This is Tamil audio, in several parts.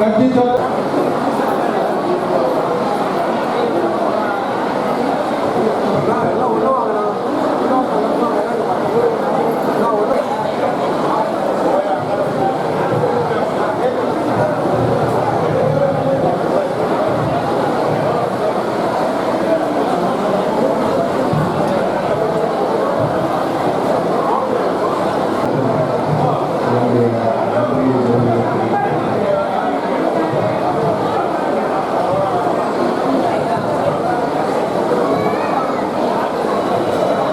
கட்சி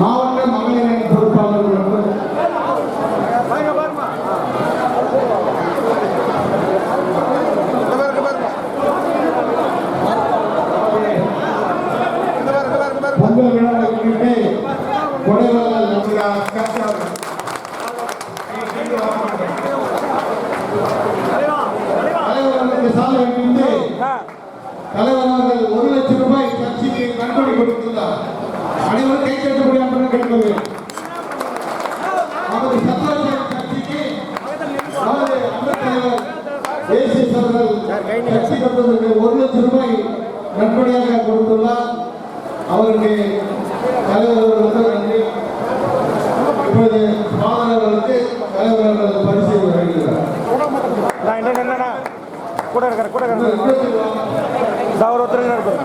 மாவட்ட மகளிரணி பொறுப்பாளர்களுக்கு பொங்கல் நம்முடைய கட்சியாளர் தலைவர்களுக்கு சாலை அணிவித்து தலைவர் அவர்கள் ஒரு லட்சம் ரூபாய் கட்சிக்கு நன்கொடை கொடுத்துள்ளார் அனைவரும் கை தட்டக்கூடிய அன்புடன் கேட்கிறது நமது சத்ராஜன் கட்சிக்கு நமது அன்பு தலைவர் ஏசிஎஸ் அவர்கள் கட்சி கட்டுவதற்கு ஒரு லட்சம் ரூபாய் நன்கொடையாக கொடுத்துள்ளார். அவருக்கு தலைவர் அவர்களுக்கு நன்றி. இப்பொழுது மாணவர்களுக்கு தலைவர் அவர்கள் பரிசு வழங்குகிறார். நான் என்ன என்னண்ணா கூட இருக்கிற கூட இருக்கிற ஒருத்தர் இருப்பார்